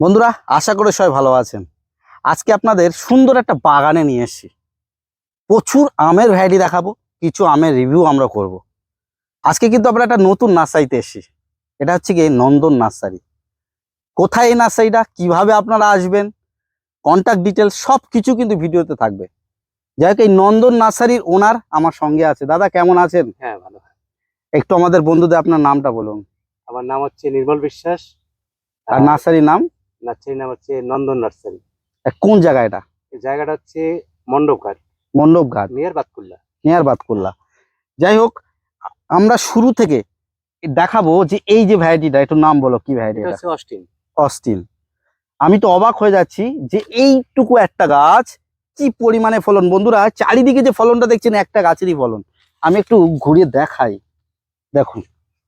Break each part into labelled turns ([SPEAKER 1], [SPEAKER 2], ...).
[SPEAKER 1] বন্ধুরা আশা করে সবাই ভালো আছেন। আজকে আপনাদের সুন্দর একটা বাগানে নিয়ে এসেছি। প্রচুর আমের ভ্যারাইটি দেখাবো কিছু আমের রিভিউ আমরা করব। আজকে কিন্তু আমরা একটা নতুন নার্সারিতে এসেছি। এটা হচ্ছে কি নন্দন নার্সারি কোথায় এই নার্সারিটা কীভাবে আপনারা আসবেন? কন্ট্যাক্ট ডিটেলস সব কিছু কিন্তু ভিডিওতে থাকবে। যাই হোক এই নন্দন নার্সারির ওনার আমার সঙ্গে আছে। দাদা কেমন আছেন?
[SPEAKER 2] হ্যাঁ ভালো।
[SPEAKER 1] একটু আমাদের বন্ধুদের আপনার নামটা বলুন।
[SPEAKER 2] আমার নাম হচ্ছে নির্মল বিশ্বাস।
[SPEAKER 1] আর নার্সারির নাম?
[SPEAKER 2] নার্সারির নাম হচ্ছে নন্দন নার্সারি।
[SPEAKER 1] কোন জায়গা এটা?
[SPEAKER 2] জায়গাটা হচ্ছে মণ্ডপঘাট।
[SPEAKER 1] মণ্ডপ ঘাট
[SPEAKER 2] নিয়ার বাতকুল্লা।
[SPEAKER 1] নেয়ার বাদ করলা যাই হোক আমরা শুরু থেকে দেখাবো যে এই যে ভ্যারাইটিটা একটু নাম বলো কি ভ্যারাইটি
[SPEAKER 2] হচ্ছে অস্টিন।
[SPEAKER 1] অস্টিন। আমি তো অবাক হয়ে যাচ্ছি যে এইটুকু একটা গাছ কি পরিমাণে ফলন? বন্ধুরা চারিদিকে যে ফলনটা দেখছেন একটা গাছেরই ফলন। আমি একটু ঘুরিয়ে দেখাই। দেখুন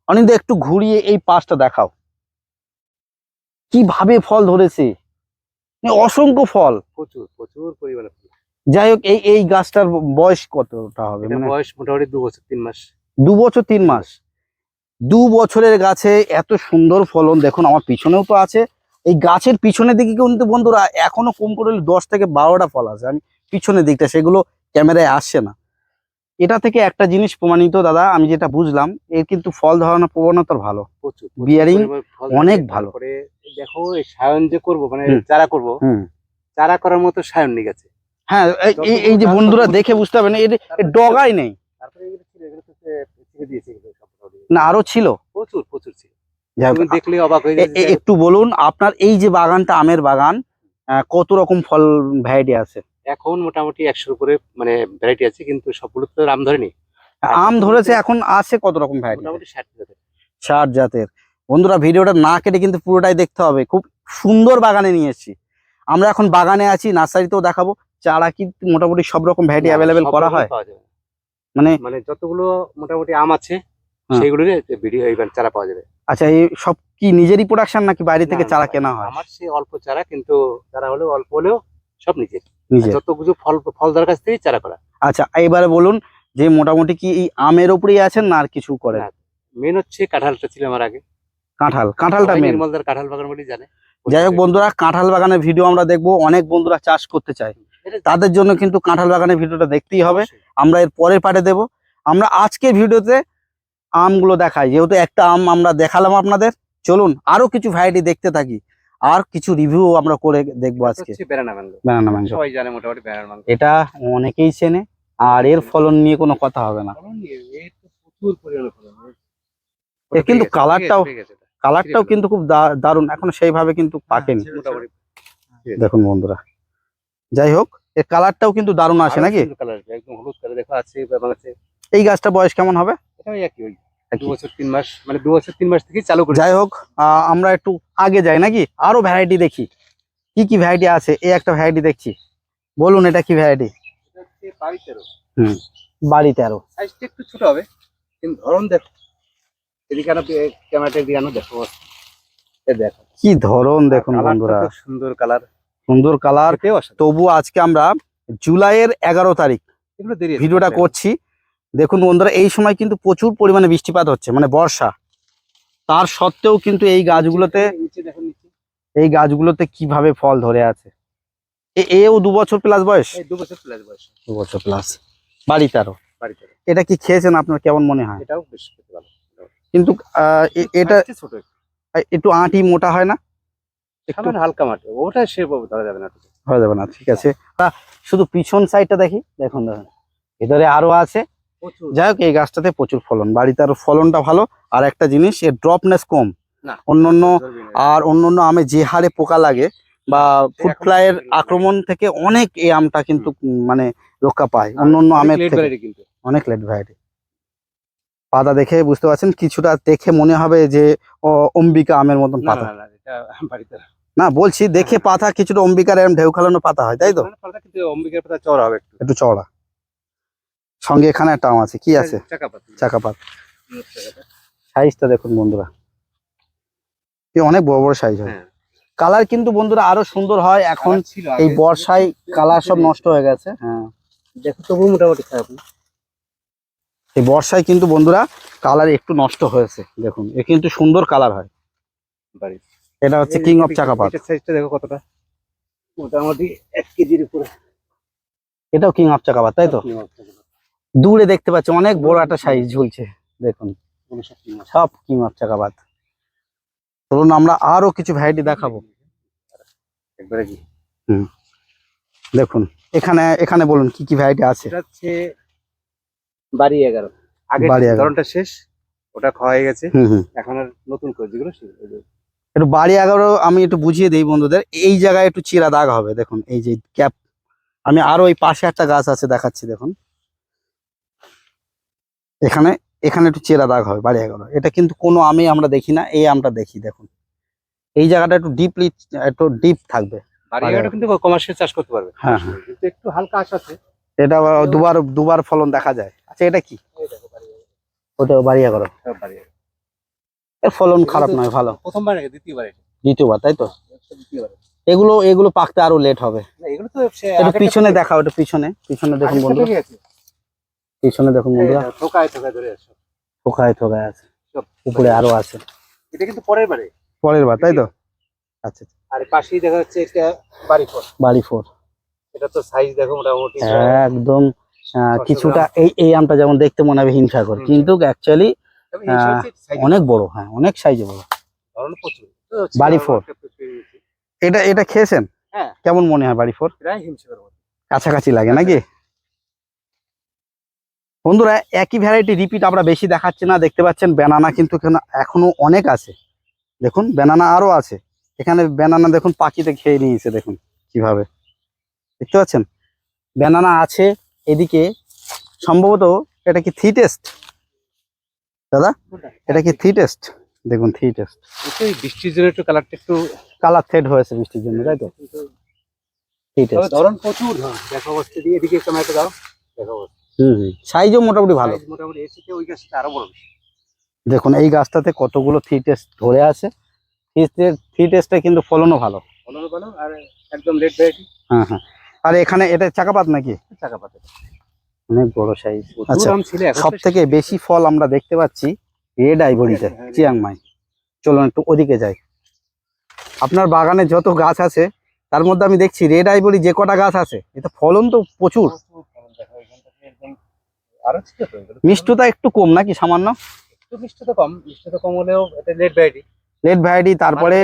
[SPEAKER 1] অনিন্দা একটু ঘুরিয়ে এই পাশটা দেখাও। কীভাবে ফল ধরেছে? অসংখ্য ফল।
[SPEAKER 2] প্রচুর প্রচুর পরিমাণে
[SPEAKER 1] যাই হোক এই এই গাছটার বয়স কতটা হবে? মানে
[SPEAKER 2] বয়স মোটামুটি দু বছর তিন মাস।
[SPEAKER 1] দু বছর তিন মাস। দু বছরের গাছে এত সুন্দর ফলন দেখুন আমার পিছনেও তো আছে। এই গাছের পিছনের দিকে কিন্তু বন্ধুরা এখনও কম করে দশ থেকে বারোটা ফল আছে। আমি পিছনের দিকটা সেগুলো ক্যামেরায় আসছে না। এটা থেকে একটা জিনিস প্রমাণিত দাদা আমি যেটা বুঝলাম এর কিন্তু ফল ধরানোর প্রবণতা ভালো।
[SPEAKER 2] ফল
[SPEAKER 1] অনেক ভালো।
[SPEAKER 2] দেখো সায়ন যে করব মানে। চারা করব চারা করার মতো সায়ন নিয়ে গেছে।
[SPEAKER 1] হ্যাঁ এই- যে বন্ধুরা দেখে বুঝতে পারবেন এর ডগাই নেই। না আরও ছিল।
[SPEAKER 2] প্রচুর প্রচুর ছিল। দেখলে অবাক হয়ে
[SPEAKER 1] একটু বলুন আপনার এই যে বাগানটা আমের বাগান কত রকম ফল ভ্যারাইটি আছে?
[SPEAKER 2] এখন মোটামুটি একশোর উপরে মানে ভ্যারাইটি আছে কিন্তু সবগুলো তো আম ধরেনি।
[SPEAKER 1] আম ধরেছে এখন আছে কত রকম ভ্যারাইটি
[SPEAKER 2] মোটামুটি ষাট জাতের।
[SPEAKER 1] ষাট জাতের। বন্ধুরা ভিডিওটা না কেটে কিন্তু পুরোটাই দেখতে হবে। খুব সুন্দর বাগানে নিয়ে এসেছি। আমরা এখন বাগানে আছি নার্সারিতেও দেখাবো। চারা কি মোটামুটি সব রকম ভ্যারাইটি অ্যাভেলেবেল করা হয়? মানে
[SPEAKER 2] মানে যতগুলো মোটামুটি আম আছে। সেইগুলোর ভিডিও এইবার চারা পাওয়া যাবে।
[SPEAKER 1] আচ্ছা এই সব কি নিজেরই প্রোডাকশন নাকি বাইরে থেকে চারা কেনা হয়?
[SPEAKER 2] আমার সে অল্প চারা কিন্তু চারা হলেও অল্প হলেও সব নিজের
[SPEAKER 1] নিজে
[SPEAKER 2] যত কিছু ফল ফল দর কাছ থেকেই চারা করা।
[SPEAKER 1] আচ্ছা এবারে বলুন যে মোটামুটি কি এই আমের উপরেই আছেন না আর কিছু করেন?
[SPEAKER 2] না, মেন হচ্ছে কাঁঠালটা ছিল আমার আগে।
[SPEAKER 1] কাঁঠাল কাঁঠালটা মেন
[SPEAKER 2] নির্মলদার কাঁঠাল বাগান বলেই জানে।
[SPEAKER 1] যাই হোক বন্ধুরা কাঁঠাল বাগানের ভিডিও আমরা দেখব অনেক বন্ধুরা চাষ করতে চায়। তাদের জন্য কিন্তু কাঁঠাল বাগানের ভিডিওটা দেখতেই হবে। আমরা এর পরের পার্টে দেব। আমরা আজকের ভিডিওতে আমগুলো দেখাই। যেহেতু একটা আম আমরা দেখালাম আপনাদের চলুন আরও কিছু ভ্যারাইটি দেখতে থাকি। আর কিছু রিভিউ আমরা করে দেখব আজকে। ব্যানানা মাংস
[SPEAKER 2] সবাই জানে মোটামুটি ম্যাঙ্গো
[SPEAKER 1] এটা অনেকেই চেনে আর এর ফলন নিয়ে কোনো কথা হবে না।
[SPEAKER 2] এর
[SPEAKER 1] কিন্তু কালারটাও-। কালারটাও কিন্তু খুব দা- দারুণ এখন সেইভাবে কিন্তু পাকেনি। দেখুন বন্ধুরা। যাই হোক এর কালারটাও কিন্তু দারুণ আছে
[SPEAKER 2] আরও
[SPEAKER 1] নাকি?
[SPEAKER 2] সুন্দর একদম হলুদ কালার দেখো আছে এবং আছে।
[SPEAKER 1] এই গাছটা বয়স কেমন হবে?
[SPEAKER 2] দু বছর তিন মাস মানে দু বছর তিন মাস থেকে চালু করে
[SPEAKER 1] যাই হোক আমরা একটু আগে যাই নাকি? আরও ভ্যারাইটি দেখি। কি কি ভ্যারাইটি আছে? এই একটা ভ্যারাইটি দেখছি। বলুন এটা কি ভ্যারাইটি
[SPEAKER 2] হচ্ছে বাড়ি তেরো। সাইজটা একটু ছোট হবে কিন্তু ধরন দেখো। এদিকে আনো পে- ক্যামেরাটা এদিকে দেখো। এ দেখো।
[SPEAKER 1] কি ধরন দেখুন বন্ধুরা।
[SPEAKER 2] সুন্দর কালার
[SPEAKER 1] সুন্দর কালার। তবু আজকে আমরা জুলাইয়ের এগারো তারিখ ভিডিওটা করছি। দেখুন বন্ধুরা এই সময় কিন্তু প্রচুর পরিমাণে বৃষ্টিপাত হচ্ছে মানে বর্ষা। তার সত্ত্বেও কিন্তু এই গাছগুলোতে
[SPEAKER 2] নিচে
[SPEAKER 1] এই গাছগুলোতে কীভাবে ফল ধরে আছে? এও দু বছর প্লাস বয়স?
[SPEAKER 2] এই দু বছর প্লাস বয়স।
[SPEAKER 1] দু বছর প্লাস বাড়ি তেরো এটা কি খেয়েছেন আপনার কেমন মনে হয়?
[SPEAKER 2] এটাও বেশ ভালো।
[SPEAKER 1] কিন্তু এটা
[SPEAKER 2] ছোট একটু।
[SPEAKER 1] আঁটি মোটা হয় না? একটু
[SPEAKER 2] হালকা মাটি ওটা সে ধরা যাবে না।
[SPEAKER 1] হয়ে যাবে না ঠিক আছে। শুধু পিছন সাইডটা দেখি দেখুন দেখুন। ভেতরে আরও আছে যাই হোক এই গাছটাতে প্রচুর ফলন। বাড়িতে আরও ফলনটা ভালো। আর একটা জিনিস এর ড্রপনেস কম। অন্য অন্য আর অন্য অন্য আমে যে হারে পোকা লাগে বা ফুড
[SPEAKER 2] এখন
[SPEAKER 1] ফ্লাইয়ের আক্রমণ থেকে অনেক এই আমটা কিন্তু মানে রক্ষা পায়। অন্য অন্য আমের থেকে। অনেক লেট ভ্যারাইটি পাতা দেখে বুঝতে পারছেন কিছুটা দেখে মনে হবে যে অম্বিকা আমের মতন পাতা।
[SPEAKER 2] না
[SPEAKER 1] বলছি দেখে পাতা কিছুটা অম্বিকার এরম ঢেউ খেলানো পাতা হয় তাই তো?
[SPEAKER 2] অম্বিকার পাতা চওড়া হবে একটু।
[SPEAKER 1] একটু চওড়া। সঙ্গে এখানে একটা আম আছে কি আছে?
[SPEAKER 2] চাকা পাতা
[SPEAKER 1] চাকা পাত
[SPEAKER 2] হুম, চাকা পাতা।
[SPEAKER 1] সাইজটা দেখুন বন্ধুরা। এই অনেক বড় বড় সাইজ হয়।
[SPEAKER 2] হ্যাঁ।
[SPEAKER 1] কালার কিন্তু বন্ধুরা আরও সুন্দর হয়। এখন এই বর্ষায় কালার সব নষ্ট হয়ে গেছে। হ্যাঁ।
[SPEAKER 2] দেখো তবু মোটামুটি খারাপ
[SPEAKER 1] এই বর্ষায় কিন্তু বন্ধুরা কালার একটু নষ্ট হয়েছে। দেখুন এ কিন্তু সুন্দর কালার হয়। এটা হচ্ছে কিং অফ চাকাপাত
[SPEAKER 2] সাইজটা দেখো কতটা। মোটামুটি এক কেজির উপরে।
[SPEAKER 1] এটাও কিং অফ চাকাপাত তাই তো?
[SPEAKER 2] চাকাপাত।
[SPEAKER 1] দূরে দেখতে পাচ্ছি অনেক বড় একটা সাইজ ঝুলছে দেখুন।
[SPEAKER 2] সব কি
[SPEAKER 1] সব কিং ধরুন আমরা আরও কিছু ভ্যারাইটি দেখাবো।
[SPEAKER 2] একবারে কি?
[SPEAKER 1] দেখুন এখানে এখানে বলুন কি কি ভ্যারাইটি আছে?
[SPEAKER 2] হচ্ছে বাড়ি এগারো। আগে। ধরনটা শেষ ওটা খাওয়া হয়ে গেছে।
[SPEAKER 1] হুম হুম।
[SPEAKER 2] এখন আর নতুন করে যেগুলো
[SPEAKER 1] একটু বাড়ি এগারো আমি একটু বুঝিয়ে দিই বন্ধুদের এই জায়গায় একটু চিরা দাগ হবে দেখুন এই যে ক্যাপ আমি আরও ওই পাশে একটা গাছ আছে দেখাচ্ছি দেখুন। এখানে এখানে একটু চেরা দাগ হবে বাড়ি এগারো এটা কিন্তু কোনো আমি আমরা দেখি না এই আমটা দেখি দেখুন। এই জায়গাটা একটু ডিপলি একটু ডিপ থাকবে।
[SPEAKER 2] কিন্তু কমার্শিয়াল চাষ করতে পারবে।
[SPEAKER 1] হ্যাঁ, হ্যাঁ।
[SPEAKER 2] একটু হালকা আশ আছে।
[SPEAKER 1] এটা দুবার দুবার ফলন দেখা যায়। আচ্ছা এটা কি?
[SPEAKER 2] দেখো
[SPEAKER 1] ওটা বাড়ি এগারো। এর ফলন খারাপ নয় ভালো।
[SPEAKER 2] প্রথমবার দ্বিতীয়বার
[SPEAKER 1] দ্বিতীয়বার তাই তো? এগুলো এগুলো পাকতে আরও লেট হবে।
[SPEAKER 2] এগুলো তো
[SPEAKER 1] একটু পিছনে দেখাও একটু পিছনে পিছনে দেখুন
[SPEAKER 2] আছে।
[SPEAKER 1] পিছনে দেখুন বন্ধুরা।
[SPEAKER 2] দেখো, থোকায় থোকায় ধরে আছে। সব।
[SPEAKER 1] থোকায় থোকায় আছে উপরে আরও আছে।
[SPEAKER 2] এটা কিন্তু পরের বারে
[SPEAKER 1] পরের বার তাই তো? আচ্ছা
[SPEAKER 2] আর পাশেই দেখা যাচ্ছে এটা বাড়ি ফোর
[SPEAKER 1] বাড়ি ফোর
[SPEAKER 2] এটা তো সাইজ দেখো মোটামুটি।
[SPEAKER 1] একদম কিছুটা এই এই আমটা যেমন দেখতে মনে হবে হিমসাগর
[SPEAKER 2] হুম।
[SPEAKER 1] কিন্তু অ্যাকচুয়ালি অনেক বড় হ্যাঁ অনেক সাইজে বড়। বাড়ি ফোর। এটা এটা খেয়েছেন?
[SPEAKER 2] হ্যাঁ।
[SPEAKER 1] কেমন মনে হয় বাড়ি ফোর। কাছাকাছি লাগে নাকি? বন্ধুরা একই ভ্যারাইটি রিপিট আমরা বেশি দেখাচ্ছি না দেখতে পাচ্ছেন ব্যানানা কিন্তু এখানে এখনও অনেক আছে। দেখুন ব্যানানা আরও আছে। এখানে ব্যানানা দেখুন পাখিতে খেয়ে নিয়েছে দেখুন কীভাবে। দেখতে পাচ্ছেন? ব্যানানা আছে এদিকে সম্ভবত এটা কি থ্রি টেস্ট দাদা এটা কি থ্রি টেস্ট দেখুন থ্রি টেস্ট
[SPEAKER 2] বৃষ্টির জন্য একটু কালারটা একটু
[SPEAKER 1] কালার থেড হয়েছে বৃষ্টির জন্য তাই তো? থ্রি টেস্ট
[SPEAKER 2] ধরন প্রচুর। ধরন দেখা অবস্থা দিয়ে এদিকে ক্যামেরাটা দাও। দেখা অবস্থা।
[SPEAKER 1] হুম হুম। সাইজও মোটামুটি ভালো।
[SPEAKER 2] মোটামুটি এর থেকে ওই গাছটা আরও বড়
[SPEAKER 1] দেখুন এই গাছটাতে কতগুলো থ্রি টেস্ট ধরে আছে। থ্রি টেস্টে কিন্তু ফলনও ভালো।
[SPEAKER 2] ফলনও ভালো আর একদম লেট ভ্যারাইটি
[SPEAKER 1] হ্যাঁ হ্যাঁ। আর এখানে এটা চাকাপাত নাকি?
[SPEAKER 2] চাকা পাতে
[SPEAKER 1] অনেক বড় সাইজ আচ্ছা
[SPEAKER 2] আম ছিল এখন।
[SPEAKER 1] সব থেকে বেশি ফল আমরা দেখতে পাচ্ছি রেড আইভরিতে
[SPEAKER 2] হ্যাঁ,
[SPEAKER 1] চিয়াংমাই চলুন একটু ওদিকে যাই। আপনার বাগানে যত গাছ আছে তার মধ্যে আমি দেখছি রেড আইভরি যে কটা গাছ আছে এটা ফলন তো প্রচুর
[SPEAKER 2] প্রচুর ফলন দেখো, এখানটাতে একদম আরও ছিল তো এগুলো।
[SPEAKER 1] মিষ্টতা একটু কম নাকি সামান্য?
[SPEAKER 2] একটু কম মিষ্টি কম হলেও এটা লেট ভ্যারাইটি
[SPEAKER 1] রেড ভ্যারাইটি তারপরে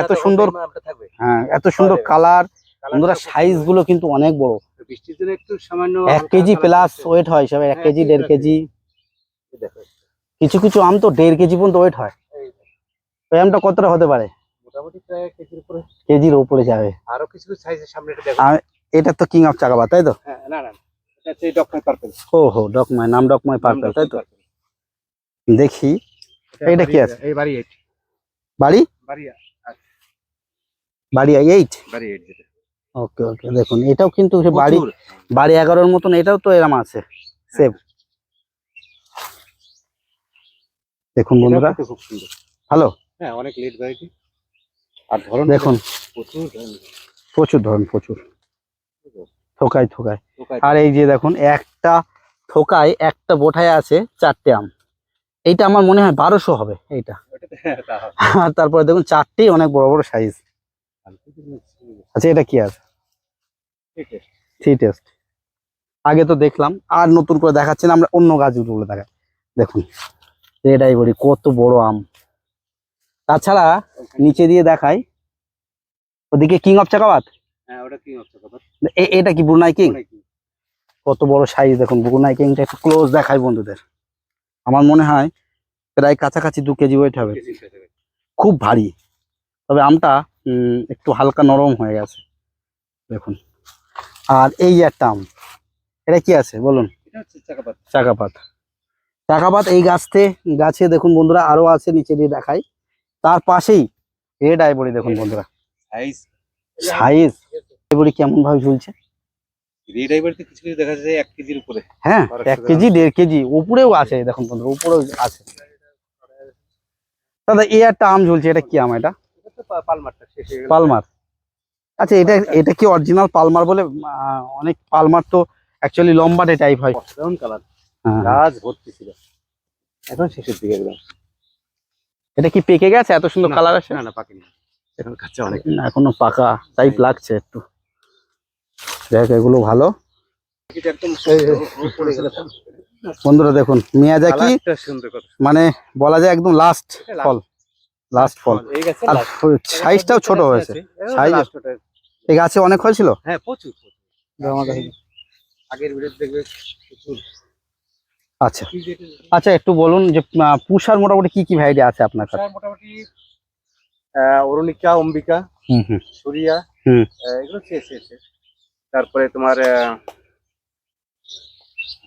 [SPEAKER 1] এত সুন্দর- হ্যাঁ এত সুন্দর কালার বন্ধুরা সাইজগুলো কিন্তু অনেক বড়।
[SPEAKER 2] বৃষ্টির জন্য একটু সামান্য
[SPEAKER 1] এক কেজি প্লাস ওয়েট হয় সব এক
[SPEAKER 2] হ্যাঁ,
[SPEAKER 1] কেজি দেড়। কেজি। কিছু কিছু আম তো দেড় কেজি পর্যন্ত ওয়েট হয়। ওই আমটা কতটা হতে পারে?
[SPEAKER 2] মোটামুটি প্রায় কেজির উপরে।
[SPEAKER 1] কেজির উপরে যাবে।
[SPEAKER 2] আরও কিছু কিছু সাইজের সামনে এটা
[SPEAKER 1] তো কিং অফ চাকাবা তাই তো?
[SPEAKER 2] হ্যাঁ না না। এটা
[SPEAKER 1] ও হো ডকমাই নাম পার্পেল তাই তো? দেখি এইটা কি আছে?
[SPEAKER 2] এই বাড়ি এইট
[SPEAKER 1] বাড়ি?
[SPEAKER 2] বাড়ি
[SPEAKER 1] বাড়ি এইট
[SPEAKER 2] বাড়ি এইট
[SPEAKER 1] ওকে ওকে দেখুন এটাও কিন্তু বাড়ি। বাড়ি এগারোর মতন এটাও তো এরম আছে সেম দেখুন বন্ধুরা।
[SPEAKER 2] খুব সুন্দর।
[SPEAKER 1] ভালো
[SPEAKER 2] হ্যাঁ অনেক লেট ভ্যারাইটি আর ধরন
[SPEAKER 1] দেখুন।
[SPEAKER 2] প্রচুর
[SPEAKER 1] প্রচুর ধরুন প্রচুর। থোকায় থোকায়। আর এই যে দেখুন একটা থোকায় একটা বোঠায় আছে চারটে আম। এইটা আমার মনে হয় বারোশো হবে এইটা। তারপরে দেখুন চারটেই অনেক বড় বড় সাইজ আচ্ছা এটা কি আছে? থ্রি টেস্ট আগে তো দেখলাম আর নতুন করে দেখাচ্ছি না আমরা অন্য গাছগুলো দেখাই। দেখুন রেড আইভরি কত বড় আম। তাছাড়া নিচে দিয়ে দেখাই ওদিকে কিং অফ চাকাবাত
[SPEAKER 2] হ্যাঁ
[SPEAKER 1] এটা কি ব্রুনাই কিং কত বড় সাইজ দেখুন ব্রুনাই কিংটা একটু ক্লোজ দেখাই বন্ধুদের। আমার মনে হয় প্রায় কাছাকাছি দু কেজি ওয়েট হবে। খুব ভারী। তবে আমটা একটু হালকা নরম হয়ে গেছে। দেখুন। আর এই একটা আম এটা কি আছে? বলুন।
[SPEAKER 2] চাকাপাত।
[SPEAKER 1] চাকাপাত। চাকাপাত এই গাছতে গাছে দেখুন বন্ধুরা আরও আছে নিচে দিয়ে দেখাই। তার পাশেই রেড আইবরি দেখুন বন্ধুরা।
[SPEAKER 2] সাইজ?
[SPEAKER 1] আইবরি কেমন ভাবে ঝুলছে?
[SPEAKER 2] কিছু কিছু দেখা যায় এক কেজির উপরে।
[SPEAKER 1] হ্যাঁ এক কেজি দেড় কেজি উপরেও আছে দেখুন বন্ধুরা উপরেও আছে। দাদা এই একটা আম ঝুলছে এটা কি আম এটা?
[SPEAKER 2] হয়ে
[SPEAKER 1] পালমার। আচ্ছা এটা এটা কি অরিজিনাল পালমার বলে? অনেক পালমার তো অ্যাকচুয়ালি লম্বাটে টাইপ হয়।
[SPEAKER 2] কালার
[SPEAKER 1] হ্যাঁ।
[SPEAKER 2] গাছ ভর্তি ছিল। এখন শেষের দিকে একদম।
[SPEAKER 1] এটা কি পেকে গেছে? এত সুন্দর কালার আছে
[SPEAKER 2] না না পাকেনি। এখন কাঁচা অনেক
[SPEAKER 1] এখনও পাকা টাইপ লাগছে একটু। দেখ এগুলো ভালো। বন্ধুরা দেখুন মিয়াজাকি
[SPEAKER 2] কত
[SPEAKER 1] মানে বলা যায় একদম লাস্ট ফল লাস্ট ফল। আর সাইজটাও ছোট হয়েছে।
[SPEAKER 2] সাইজ
[SPEAKER 1] এই গাছে অনেক হয়েছিল
[SPEAKER 2] হ্যাঁ প্রচুর প্রচুর। আগের ভিডিও দেখবে প্রচুর।
[SPEAKER 1] আচ্ছা। আচ্ছা একটু বলুন যে পুষার মোটামুটি কি কি ভ্যারাইটি আছে আপনার কাছে?
[SPEAKER 2] মোটামুটি অরুণিকা অম্বিকা
[SPEAKER 1] হুম হুম।
[SPEAKER 2] সুরিয়া এগুলো শেষে তারপরে তোমার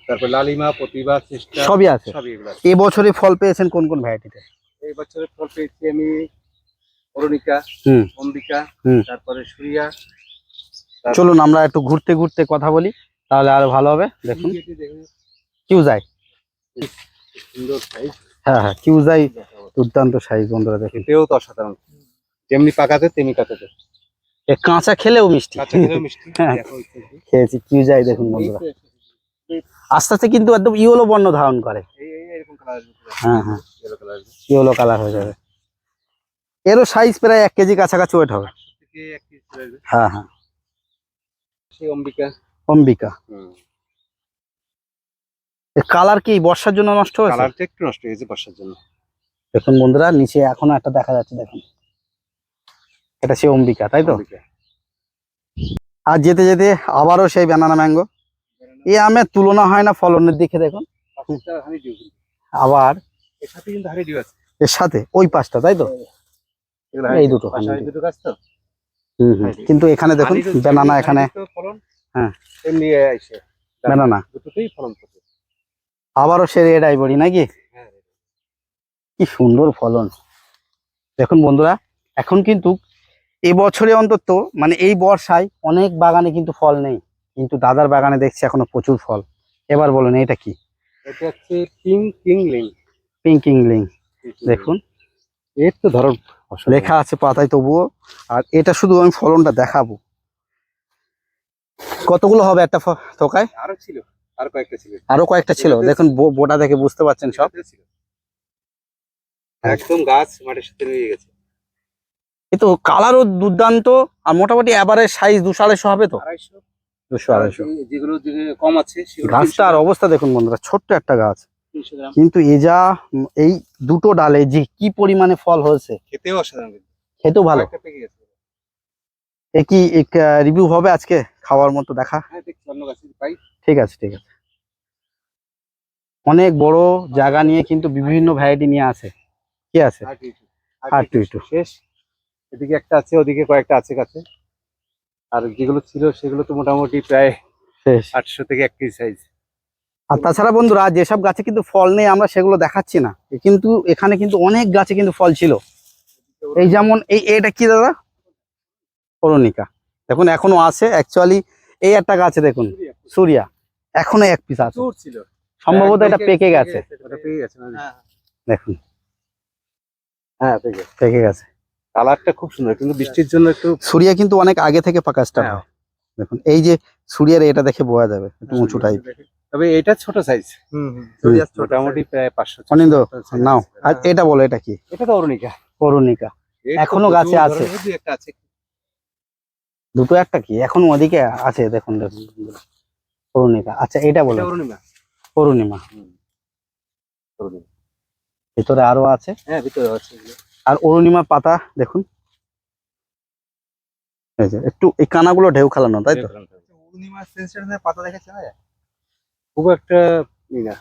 [SPEAKER 2] তারপর লালিমা প্রতিভা চেষ্টা
[SPEAKER 1] সবই আছে।
[SPEAKER 2] আছে।
[SPEAKER 1] এবছরে ফল পেয়েছেন কোন কোন ভ্যারাইটিতে
[SPEAKER 2] এই বছরের ফল পেয়েছি আমি অরুণিকা
[SPEAKER 1] হুম।
[SPEAKER 2] অম্বিকা
[SPEAKER 1] হুম।
[SPEAKER 2] তারপরে সুরিয়া
[SPEAKER 1] চলুন আমরা একটু ঘুরতে ঘুরতে কথা বলি তাহলে আরও ভালো হবে দেখুন। কিউ যাই হ্যাঁ হ্যাঁ কিউ যাই দুর্দান্ত সাইজ বন্ধুরা দেখুন।
[SPEAKER 2] এতেও তো অসাধারণ। যেমনি পাকাতে তেমনি কাটাতে।
[SPEAKER 1] এ কাঁচা খেলেও মিষ্টি।
[SPEAKER 2] কাঁচা খেলেও মিষ্টি।
[SPEAKER 1] হ্যাঁ। খেয়েছি কি যাই দেখুন বন্ধুরা। আস্তে আস্তে কিন্তু একদম ইয়েলো বর্ণ ধারণ করে। হ্যাঁ হ্যাঁ।
[SPEAKER 2] ইয়েলো কালার
[SPEAKER 1] হয়ে যাবে। এরও সাইজ প্রায় এক কেজি কাছাকাছি ওয়েট হবে। হ্যাঁ হ্যাঁ।
[SPEAKER 2] অম্বিকা।
[SPEAKER 1] অম্বিকা। কালার কি বর্ষার জন্য নষ্ট হয়েছে?
[SPEAKER 2] কালারটা একটু নষ্ট হয়ে গেছে বর্ষার জন্য।
[SPEAKER 1] দেখুন বন্ধুরা নিচে এখনও একটা দেখা যাচ্ছে দেখুন। এটা সে অম্বিকা তাই তো? আর যেতে যেতে আবারও সেই ব্যানানা ম্যাঙ্গো এই আমের তুলনা হয় না ফলনের দিকে দেখুন। আবার এর সাথে ওই পাঁচটা তাই তো? এই দুটো। কিন্তু এখানে দেখুন ব্যানানা এখানে হ্যাঁ। ব্যানানা আবারও সে রেড আইবড়ি নাকি?
[SPEAKER 2] হ্যাঁ
[SPEAKER 1] কি সুন্দর ফলন। দেখুন বন্ধুরা এখন কিন্তু এবছরে অন্তত মানে এই বর্ষায় অনেক বাগানে কিন্তু ফল নেই। কিন্তু দাদার বাগানে দেখছি এখনও প্রচুর ফল। এবার বলুন এটা কি?
[SPEAKER 2] এটা হচ্ছে পিঙ্ক কিংলিং।
[SPEAKER 1] পিঙ্কিং লিং দেখুন।
[SPEAKER 2] এর তো ধরো
[SPEAKER 1] লেখা আছে পাতায় তবুও। আর এটা শুধু আমি ফলনটা দেখাবো। কতগুলো হবে একটা থোকায়
[SPEAKER 2] আরও ছিল। আর কয়েকটা ছিল।
[SPEAKER 1] আরও কয়েকটা ছিল। দেখুন বোটা দেখে বুঝতে পারছেন সব।
[SPEAKER 2] একদম গাছ মাটির সাথে রয়ে গেছে।
[SPEAKER 1] কিন্তু কালারও দুর্দান্ত আর মোটামুটি এবারে সাইজ দুশো আড়াইশো হবে তো? দুশো আড়াইশো।
[SPEAKER 2] যেগুলো কম আছে সেগুলো
[SPEAKER 1] গাছটা আর অবস্থা দেখুন বন্ধুরা ছোট্ট একটা গাছ। কিন্তু এ যা এই দুটো ডালে যে কি পরিমাণে ফল হয়েছে
[SPEAKER 2] খেতেও অসাধারণ
[SPEAKER 1] খেতেও ভালো। এ কি রিভিউ হবে আজকে? খাওয়ার মতো দেখা?
[SPEAKER 2] হ্যাঁ
[SPEAKER 1] ঠিক আছে ঠিক আছে। অনেক বড় জায়গা নিয়ে কিন্তু বিভিন্ন ভ্যারাইটি নিয়ে আছে। কি আছে?
[SPEAKER 2] আর একটু। শেষ। এদিকে একটা আছে ওদিকে কয়েকটা আছে কাছে। আর যেগুলো ছিল সেগুলো তো মোটামুটি প্রায় আটশো থেকে এক কেজি সাইজ
[SPEAKER 1] আর তাছাড়া বন্ধুরা যেসব গাছে কিন্তু ফল নেই আমরা সেগুলো দেখাচ্ছি না। কিন্তু এখানে কিন্তু অনেক গাছে কিন্তু ফল ছিল। এই যেমন এই এটা কি দাদা? অরুণিকা দেখুন এখনও আছে। অ্যাকচুয়ালি এই একটা গাছে দেখুন সুরিয়া। এখনও এক পিস আছে। সম্ভবত এটা পেকে গেছে।
[SPEAKER 2] না?
[SPEAKER 1] দেখুন।
[SPEAKER 2] হ্যাঁ পেকে
[SPEAKER 1] পেকে গেছে।
[SPEAKER 2] কালারটা খুব সুন্দর কিন্তু বৃষ্টির জন্য একটু
[SPEAKER 1] সুরিয়া কিন্তু অনেক আগে থেকে পাকা স্টার্ট
[SPEAKER 2] হ্যাঁ।
[SPEAKER 1] হয় দেখুন এই যে সুরিয়ার এটা দেখে বোঝা যাবে একটু উঁচু টাইপ
[SPEAKER 2] তবে এটা ছোট সাইজ মোটামুটি প্রায় পাঁচশো
[SPEAKER 1] অনিন্দ নাও। আর
[SPEAKER 2] হ্যাঁ।
[SPEAKER 1] এটা বলো এটা কি?
[SPEAKER 2] এটা তো অরুণিকা।
[SPEAKER 1] অরুণিকা।
[SPEAKER 2] এখনও
[SPEAKER 1] গাছে আছে। দুটো একটা কি? এখন ওদিকে আছে দেখুন দেখুন। অরুণিকা। আচ্ছা এটা বলো।
[SPEAKER 2] অরুণিমা।
[SPEAKER 1] অরুণিমা।
[SPEAKER 2] অরুণিমা।
[SPEAKER 1] ভিতরে আরও আছে?
[SPEAKER 2] হ্যাঁ ভিতরে আছে।
[SPEAKER 1] আর অরুণিমার পাতা দেখুন। এই যে, একটু এই কানাগুলো ঢেউ খেলানো তাই তো?
[SPEAKER 2] পূর্ণিমা সেন্সেশনের পাতা দেখেছে না? খুব একটা না।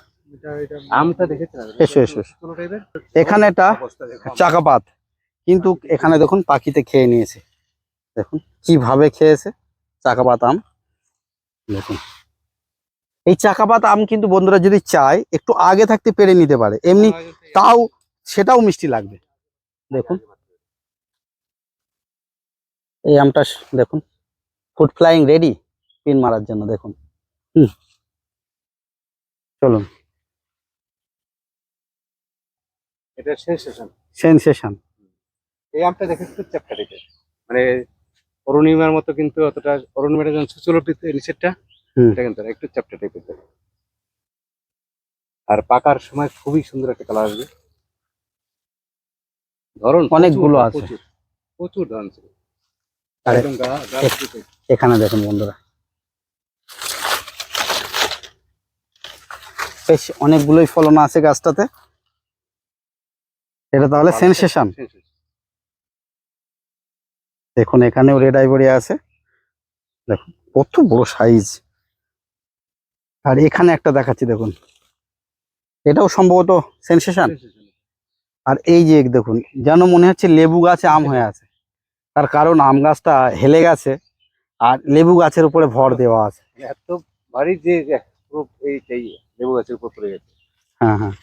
[SPEAKER 2] আমটা দেখেছে
[SPEAKER 1] এসো, এসো, এসো।
[SPEAKER 2] কোনো টাইপের
[SPEAKER 1] এখানে এটা চাকাপাত। কিন্তু এখানে দেখুন পাখিতে খেয়ে নিয়েছে। দেখুন কীভাবে খেয়েছে চাকাপাত আম। দেখুন। এই চাকাপাত আম কিন্তু বন্ধুরা যদি চায় একটু আগে থাকতে পেরে নিতে পারে। এমনি তাও সেটাও মিষ্টি লাগবে। দেখুন। এই আমটা দেখুন। ফুড ফ্লাইং রেডি পিন মারার জন্য দেখুন। হুম। চলুন।
[SPEAKER 2] এটা সেন্সেশন
[SPEAKER 1] সেন্সেশন
[SPEAKER 2] এই আমটা দেখে মানে অরুণিমার মতো কিন্তু অতটা অরুণিমাটা যেমন সুচল নিচেরটা
[SPEAKER 1] হুম।
[SPEAKER 2] এটা কিন্তু একটু চ্যাপটা টাইপের দেখে। আর পাকার সময় খুবই সুন্দর একটা কালার আসবে। ধরুন
[SPEAKER 1] অনেকগুলো আছে।
[SPEAKER 2] প্রচুর ধান ছিল।
[SPEAKER 1] এখানে দেখুন বন্ধুরা। বেশ অনেকগুলোই ফলন আছে গাছটাতে। এটা তাহলে সেনসেশন। দেখুন এখানেও রেড আইভরি আছে। দেখুন কত বড় সাইজ। আর এখানে একটা দেখাচ্ছি দেখুন। এটাও সম্ভবত সেনসেশন। আর এই যে দেখুন যেন মনে হচ্ছে লেবু গাছে আম হয়ে আছে। তার কারণ আম গাছটা হেলে গেছে আর লেবু গাছের উপরে ভর দেওয়া আছে।
[SPEAKER 2] এত ভারী যে এই লেবু গাছের উপর পড়ে গেছে।
[SPEAKER 1] হ্যাঁ হ্যাঁ।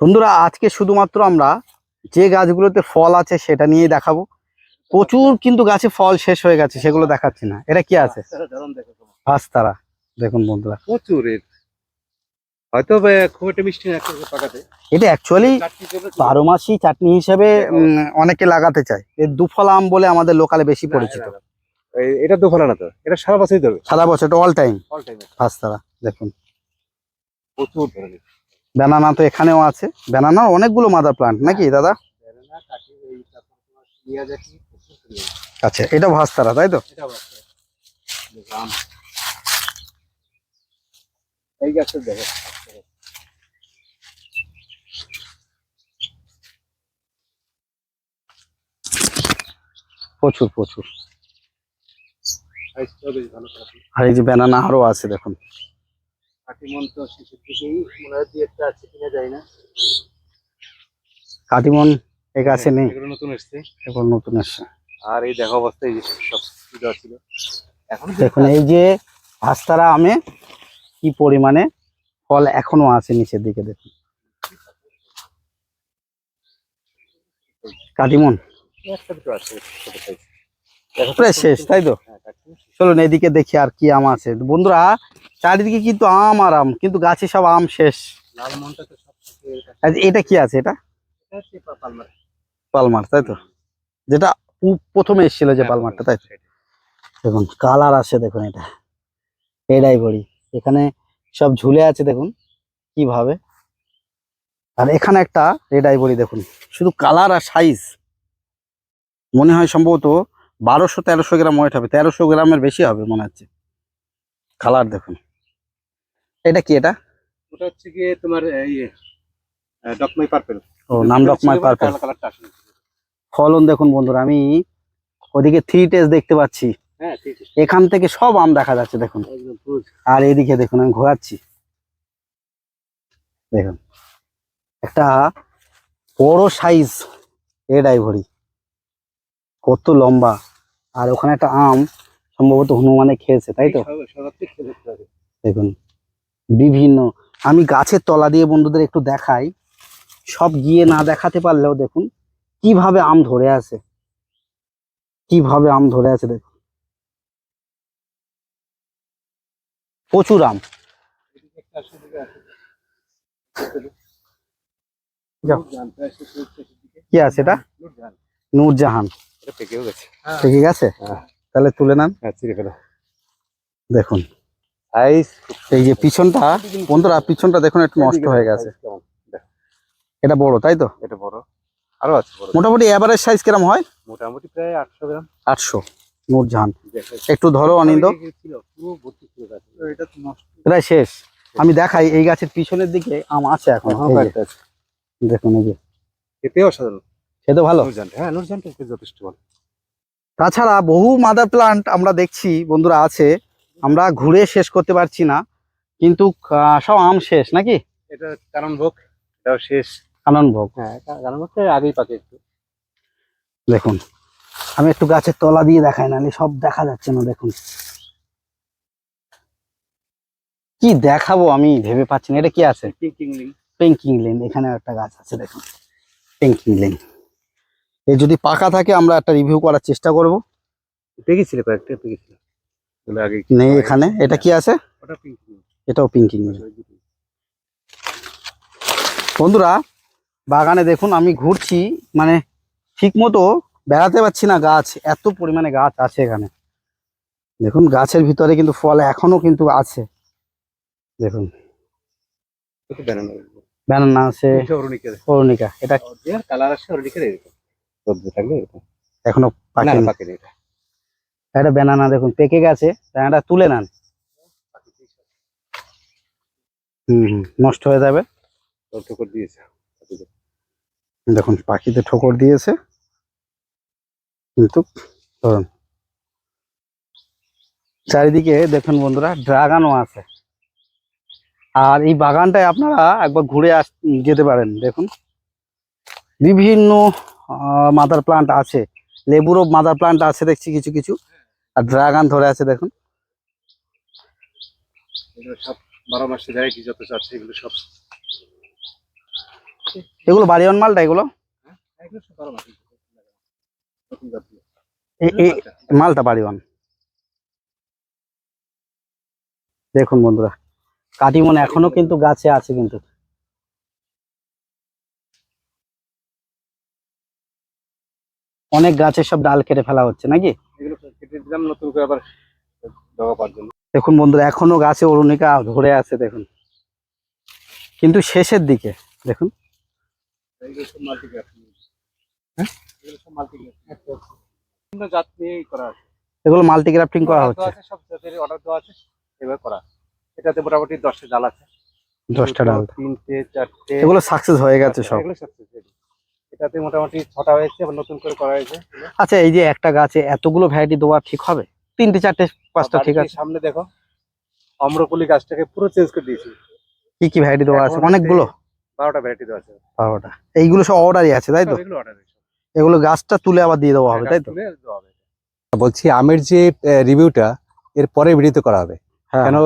[SPEAKER 1] বন্ধুরা আজকে শুধুমাত্র আমরা যে গাছগুলোতে ফল আছে সেটা নিয়েই দেখাবো। প্রচুর কিন্তু গাছে ফল শেষ হয়ে গেছে সেগুলো দেখাচ্ছি না। এটা কি আছে। ভাস্তারা। দেখুন বন্ধুরা।
[SPEAKER 2] প্রচুর এর। হয়তো খুব একটা মিষ্টি না পাকাতে।
[SPEAKER 1] এটা অ্যাকচুয়ালি বারো মাসি চাটনি হিসেবে অনেকে লাগাতে চায়। এর দুফলা আম বলে আমাদের লোকালে বেশি পরিচিত।
[SPEAKER 2] এটা দোফালা না তো। এটা সারা বছরই ধরবে।
[SPEAKER 1] সারা বছর অল টাইম
[SPEAKER 2] অল টাইম
[SPEAKER 1] ভাস্তারা দেখুন।
[SPEAKER 2] প্রচুর ধরনের।
[SPEAKER 1] ব্যানানা তো এখানেও আছে। ব্যানানার অনেকগুলো মাদার প্লান্ট নাকি দাদা?
[SPEAKER 2] প্রচুর পরিমাণে।
[SPEAKER 1] আচ্ছা এটা ভাস্তারা তাই তো?
[SPEAKER 2] এটা। এই গাছটা দেখো।
[SPEAKER 1] প্রচুর প্রচুর। আর এই যে ব্যানানা আছে দেখুন। কাটিমন এ গাছে নেই।
[SPEAKER 2] নতুন এসছে।
[SPEAKER 1] এখন নতুন এসছে।
[SPEAKER 2] আর এই দেখো অবস্থায় এই যে সব কি ছিল। এখন
[SPEAKER 1] দেখুন এই যে ভাস্তারা আমে কি পরিমাণে ফল এখনও আছে নিচের দিকে দেখুন। কাটিমন
[SPEAKER 2] একটা দুটো আছে ছোট সাইজ
[SPEAKER 1] প্রায় শেষ তাই তো?
[SPEAKER 2] হ্যাঁ
[SPEAKER 1] চলুন এদিকে দেখি আর কি আম আছে। বন্ধুরা চারিদিকে কিন্তু আম আর আম কিন্তু গাছে সব আম শেষ। এটা কি আছে এটা?
[SPEAKER 2] পালমার।
[SPEAKER 1] তাই তো? যেটা প্রথমে এসেছিল যে পালমারটা তাই তো? দেখুন কালার আছে দেখুন এটা। এটাই বড়ি। এখানে সব ঝুলে আছে দেখুন কীভাবে। আর এখানে একটা রেড আইবরি দেখুন। শুধু কালার আর সাইজ মনে হয় সম্ভবত বারোশো তেরোশো গ্রাম ওয়েট হবে। তেরোশো গ্রামের বেশি হবে মনে হচ্ছে। কালার দেখুন। এটা কি এটা?
[SPEAKER 2] ওটা হচ্ছে গিয়ে তোমার ডকমাই পার্পেল
[SPEAKER 1] ও নাম ডকমাই পার্পেল ফলন দেখুন বন্ধুরা আমি ওদিকে থ্রি টেস্ট দেখতে পাচ্ছি।
[SPEAKER 2] হ্যাঁ
[SPEAKER 1] এখান থেকে সব আম দেখা যাচ্ছে দেখুন। আর এদিকে দেখুন আমি ঘোরাচ্ছি। দেখুন। একটা বড় সাইজ রেড আইভরি কত লম্বা। আর ওখানে একটা আম সম্ভবত হনুমানে খেয়েছে তাই তো। দেখুন বিভিন্ন। আমি গাছের তলা দিয়ে বন্ধুদের একটু দেখাই। সব গিয়ে না দেখাতে পারলেও দেখুন কীভাবে আম ধরে আছে। কীভাবে আম ধরে আছে দেখুন। প্রচুর আম। কি আছে এটা। নূরজাহান।
[SPEAKER 2] পেকেও গেছে।
[SPEAKER 1] ঠিক আছে
[SPEAKER 2] হ্যাঁ।
[SPEAKER 1] তাহলে তুলে নেন।
[SPEAKER 2] হ্যাঁ চিড়ে ফেলো।
[SPEAKER 1] দেখুন।
[SPEAKER 2] সাইজ
[SPEAKER 1] এই যে পিছনটা বন্ধুরা পিছনটা দেখুন একটু নষ্ট হয়ে গেছে। এটা বড় তাই তো?
[SPEAKER 2] এটা বড়। আরও আছে বড়।
[SPEAKER 1] মোটামুটি এভারেজ সাইজ কিরম হয়?
[SPEAKER 2] মোটামুটি প্রায় গ্রাম।
[SPEAKER 1] নূরজাহান। একটু ধরো অনিন্দ।
[SPEAKER 2] গাছে।
[SPEAKER 1] প্রায় শেষ। আমি দেখাই এই গাছের পিছনের দিকে আম আছে এখন। দেখুন এই যে।
[SPEAKER 2] অসাধারণ।
[SPEAKER 1] খেতে ভালো?
[SPEAKER 2] হ্যাঁ যথেষ্ট ভালো।
[SPEAKER 1] তাছাড়া বহু মাদার প্লান্ট আমরা দেখছি বন্ধুরা আছে। আমরা ঘুরে শেষ করতে পারছি না। কিন্তু সব আম শেষ নাকি?
[SPEAKER 2] এটা কারণ ভোগ এটাও শেষ।
[SPEAKER 1] কানন ভোগ।
[SPEAKER 2] হ্যাঁ কারণ ভোগটা আগেই পাকে একটু।
[SPEAKER 1] দেখুন আমি একটু গাছের তলা দিয়ে দেখাই নাহলে সব দেখা যাচ্ছে না দেখুন। কি দেখাবো আমি ভেবে পাচ্ছি না। এটা কি আছে? পেঙ্কিং লেন এখানে একটা গাছ আছে দেখুন। পেঙ্কিং লেন এ যদি পাকা থাকে আমরা একটা রিভিউ করার চেষ্টা করব।
[SPEAKER 2] পেকেছিল কয়েকটা পেকেছিল।
[SPEAKER 1] নেই এখানে। এটা কি আছে? এটাও পিঙ্কিং বন্ধুরা বাগানে দেখুন আমি ঘুরছি মানে ঠিক মতো বেড়াতে পারছি না গাছ। এত পরিমাণে গাছ আছে এখানে। দেখুন গাছের ভিতরে কিন্তু ফল এখনও কিন্তু আছে। দেখুন।
[SPEAKER 2] ব্যানানা
[SPEAKER 1] আছে।
[SPEAKER 2] অরুণিকা
[SPEAKER 1] এটা
[SPEAKER 2] কালার আসছে অরুণিকা এরকম।
[SPEAKER 3] রোদ্রে থাকলে এরকম। এখনও
[SPEAKER 1] পাকেনি?
[SPEAKER 3] পাকেনি এটা।
[SPEAKER 1] একটা ব্যানানা দেখুন পেকে গেছে ব্যানানাটা তুলে নেন। হুম হুম নষ্ট হয়ে যাবে।
[SPEAKER 3] ঠোকর দিয়েছে।
[SPEAKER 1] দেখুন পাখিতে ঠোকর দিয়েছে। কিন্তু ধরুন। চারিদিকে দেখুন বন্ধুরা ড্রাগনও আছে। আর এই বাগানটায় আপনারা একবার ঘুরে আস যেতে পারেন দেখুন। বিভিন্ন মাদার প্লান্ট আছে। লেবুরও মাদার প্লান্ট আছে দেখছি কিছু কিছু। আর ড্রাগন ধরে আছে দেখুন।
[SPEAKER 3] এগুলো
[SPEAKER 1] বাড়িওয়ান মালটা এগুলো? মালটা বাড়িওয়ান দেখুন বন্ধুরা কাটিমন এখনও কিন্তু গাছে আছে কিন্তু। অনেক গাছের সব ডাল কেটে ফেলা হচ্ছে নাকি?
[SPEAKER 3] এগুলো কেটে দিলাম নতুন করে আবার জন্য।
[SPEAKER 1] দেখুন বন্ধুরা এখনও গাছে অরুণিকা ধরে আছে দেখুন। কিন্তু শেষের দিকে দেখুন।
[SPEAKER 3] এগুলো সব মাল্টিগ্রাফিং হ্যাঁ? করা
[SPEAKER 1] মাল্টিগ্রাফটিং করা হচ্ছে।
[SPEAKER 3] সব জাতের অর্ডার দেওয়া আছে এবার করা। এটাতে মোটামুটি দশটা জাল আছে।
[SPEAKER 1] দশটা ডাল।
[SPEAKER 3] তিনটে চারটে।
[SPEAKER 1] এগুলো সাকসেস হয়ে গেছে সব।
[SPEAKER 3] এগুলো হয়েছে। এটাতে মোটামুটি ছটা হয়েছে আবার নতুন করে করা হয়েছে।
[SPEAKER 1] আচ্ছা এই যে একটা গাছে এতগুলো ভ্যারাইটি দেওয়া ঠিক হবে? তিনটে চারটে পাঁচটা ঠিক আছে?
[SPEAKER 3] সামনে দেখো অম্রপলি গাছটাকে পুরো চেঞ্জ করে দিয়েছি।
[SPEAKER 1] কি কি ভ্যারাইটি দেওয়া আছে? অনেকগুলো?
[SPEAKER 3] বারোটা ভ্যারাইটি দেওয়া আছে।
[SPEAKER 1] বারোটা। এইগুলো সব অর্ডারই আছে তাই তো?
[SPEAKER 3] এগুলো
[SPEAKER 1] গাছটা তুলে আবার দিয়ে দেওয়া হবে তাই তো?
[SPEAKER 2] বলছি আমের যে রিভিউটা এর পরে ভিডিওতে করা হবে।
[SPEAKER 1] হ্যাঁ।
[SPEAKER 2] কেন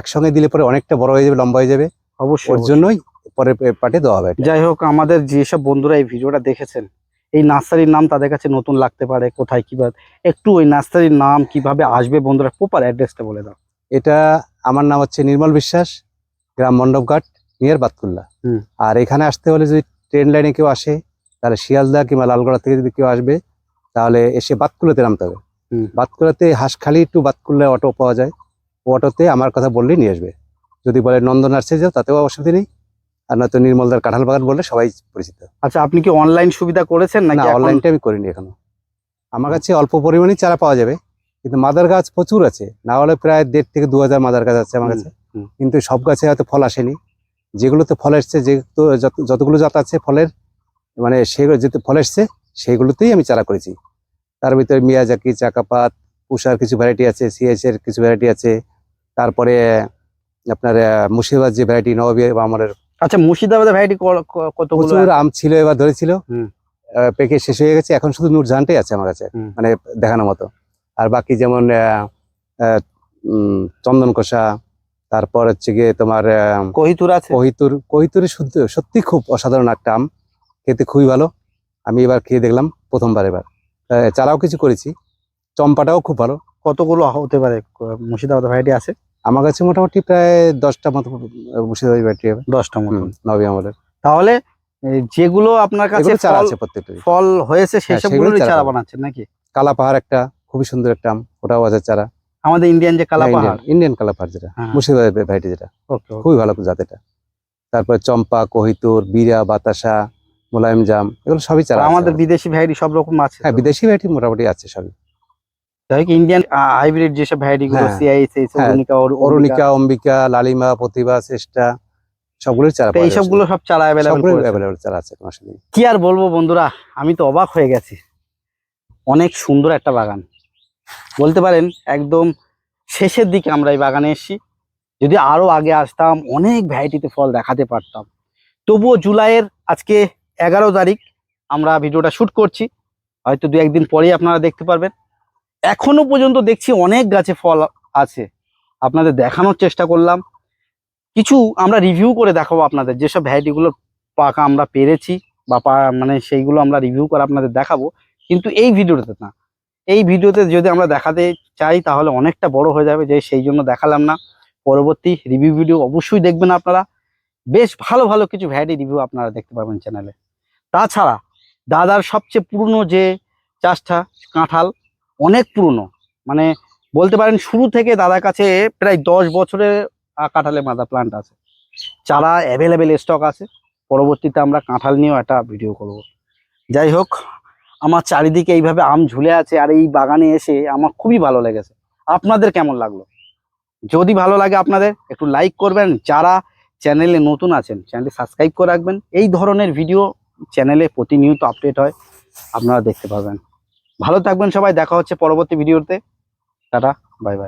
[SPEAKER 2] একসঙ্গে দিলে পরে অনেকটা বড় হয়ে যাবে লম্বা হয়ে যাবে?
[SPEAKER 1] অবশ্যই
[SPEAKER 2] ওর
[SPEAKER 1] অবশ্যই।
[SPEAKER 2] জন্যই পরে পার্টে দেওয়া হবে।
[SPEAKER 1] যাই হোক আমাদের যেসব বন্ধুরা এই ভিডিওটা দেখেছেন এই নার্সারির নাম তাদের কাছে নতুন লাগতে পারে কোথায় কীভাবে একটু ওই নার্সারির নাম কীভাবে আসবে বন্ধুরা প্রপার অ্যাড্রেসটা বলে দাও।
[SPEAKER 2] এটা আমার নাম হচ্ছে নির্মল বিশ্বাস গ্রাম মণ্ডপঘাট নিয়ার বাতকুল্লা। আর এখানে আসতে হলে যদি ট্রেন লাইনে কেউ আসে তাহলে শিয়ালদা কিংবা লালগড়া থেকে যদি কেউ আসবে তাহলে এসে বাতকুলাতে নামতে হবে।
[SPEAKER 1] হুম।
[SPEAKER 2] বাতকুলাতে হাঁসখালি টু বাতকুল্লা অটো পাওয়া যায়। অটোতে আমার কথা বললেই নিয়ে আসবে। যদি বলে নন্দন নার্সারি যাও তাতেও অসুবিধা নেই। আর নয়তো নির্মলদার কাঁঠাল বাগান বললে সবাই পরিচিত।
[SPEAKER 1] আচ্ছা আপনি কি অনলাইন সুবিধা করেছেন
[SPEAKER 2] না অনলাইনটা আমি করিনি এখনও। আমার কাছে অল্প পরিমাণে চারা পাওয়া যাবে কিন্তু মাদার গাছ প্রচুর আছে। না হলে প্রায় দেড় থেকে দু হাজার মাদার গাছ আছে আমার কাছে। কিন্তু সব গাছে হয়তো ফল আসেনি। যেগুলোতে ফল এসছে যে যত- যতগুলো জাত আছে ফলের মানে সেগুলো যেতে ফল এসছে সেইগুলোতেই আমি চারা করেছি। তার ভিতরে মিয়াজাকি চাকাপাত উষার কিছু ভ্যারাইটি আছে সিএস এর কিছু ভ্যারাইটি আছে। তারপরে আপনার মুর্শিদাবাদ যে ভ্যারাইটি নবাবী বা আমাদের
[SPEAKER 1] আচ্ছা মুর্শিদাবাদের ভ্যারাইটি কতগুলো
[SPEAKER 2] প্রচুর আম ছিল এবার ধরেছিল। পেকে শেষ হয়ে গেছে এখন শুধু নূরজাহানটাই আছে আমার কাছে মানে দেখানোর মতো। আর বাকি যেমন চন্দন কষা তারপর হচ্ছে গিয়ে তোমার
[SPEAKER 1] কহিতুর আছে?
[SPEAKER 2] কহিতুর কহিতুরের শুদ্ধ সত্যি খুব অসাধারণ একটা আম খেতে খুবই ভালো। আমি এবার খেয়ে দেখলাম প্রথমবার এবার। চারাও কিছু করেছি চম্পাটাও খুব ভালো।
[SPEAKER 1] কতগুলো হতে পারে মুর্শিদাবাদের ভ্যারাইটি আছে?
[SPEAKER 2] আমার কাছে মোটামুটি প্রায় দশটা মতো মুর্শিদাবাদ ব্যাটারি হবে।
[SPEAKER 1] দশটা মতো।
[SPEAKER 2] নবী আমলের
[SPEAKER 1] তাহলে যেগুলো আপনার কাছে
[SPEAKER 2] চারা
[SPEAKER 1] ফল-
[SPEAKER 2] আছে প্রত্যেকটাই
[SPEAKER 1] ফল হয়েছে সেই
[SPEAKER 2] হ্যাঁ,
[SPEAKER 1] চারা বানাচ্ছেন নাকি?
[SPEAKER 2] কালা পাহাড় একটা খুবই সুন্দর একটা আম ওটাও আছে চারা।
[SPEAKER 1] আমাদের ইন্ডিয়ান যে কালা পাহাড়।
[SPEAKER 2] ইন্ডিয়ান কালা পাহাড় যেটা।
[SPEAKER 1] হ্যাঁ।
[SPEAKER 2] মুর্শিদাবাদ ভ্যারাইটি যেটা।
[SPEAKER 1] ওকে
[SPEAKER 2] খুবই ভালো জাত এটা। তারপর চম্পা কহিতুর বিরা বাতাসা মোলায়েম জাম এগুলো সবই চারা
[SPEAKER 1] আমাদের বিদেশি ভ্যারাইটি সব রকম আছে
[SPEAKER 2] হ্যাঁ বিদেশি ভ্যারাইটি মোটামুটি আছে সবই।
[SPEAKER 1] যাই হোক ইন্ডিয়ান হাইব্রিড যেসব। সিআইএস অরুণিকা অরুণিকা
[SPEAKER 2] অম্বিকা লালিমা প্রতিভা চেষ্টা সবগুলোই চারা
[SPEAKER 1] এই সবগুলো সব চারা অ্যাভেলেবল
[SPEAKER 2] অ্যাভেলেবল চারা আছে কোনো অসুবিধা
[SPEAKER 1] কি আর বলব বন্ধুরা আমি তো অবাক হয়ে গেছি। অনেক সুন্দর একটা বাগান। বলতে পারেন একদম শেষের দিকে আমরা এই বাগানে এসেছি। যদি আরও আগে আসতাম অনেক ভ্যারাইটিতে ফল দেখাতে পারতাম। তবুও জুলাইয়ের আজকে এগারো তারিখ আমরা ভিডিওটা শুট করছি। হয়তো দু একদিন পরেই আপনারা দেখতে পারবেন। এখনও পর্যন্ত দেখছি অনেক গাছে ফল আছে। আপনাদের দেখানোর চেষ্টা করলাম। কিছু আমরা রিভিউ করে দেখাবো আপনাদের। যেসব ভ্যারাইটিগুলো পাকা আমরা পেরেছি বা মানে সেইগুলো আমরা রিভিউ করে আপনাদের দেখাবো। কিন্তু এই ভিডিওতে না। এই ভিডিওতে যদি আমরা দেখাতে চাই তাহলে অনেকটা বড় হয়ে যাবে যে সেই জন্য দেখালাম না। পরবর্তী রিভিউ ভিডিও অবশ্যই দেখবেন আপনারা। বেশ ভালো ভালো কিছু ভ্যারাইটি রিভিউ আপনারা দেখতে পাবেন চ্যানেলে তাছাড়া দাদার সবচেয়ে পুরনো যে চাষটা, কাঁঠাল অনেক পুরনো। মানে বলতে পারেন শুরু থেকে দাদার কাছে প্রায় দশ বছরের কাঁঠালের মাদা প্লান্ট আছে। চারা অ্যাভেলেবেল স্টক আছে। পরবর্তীতে আমরা কাঁঠাল নিয়েও একটা ভিডিও করব। যাই হোক, আমার চারিদিকে এইভাবে আম ঝুলে আছে আর এই বাগানে এসে আমার খুবই ভালো লেগেছে। আপনাদের কেমন লাগল? যদি ভালো লাগে আপনাদের, একটু লাইক করবেন। যারা চ্যানেলে নতুন আছেন চ্যানেলটি সাবস্ক্রাইব করে রাখবেন। এই ধরনের ভিডিও চ্যানেলে প্রতিনিয়ত আপডেট হয়। আপনারা দেখতে পাবেন। ভালো থাকবেন সবাই দেখা হচ্ছে পরবর্তী ভিডিওতে। Tata bye bye.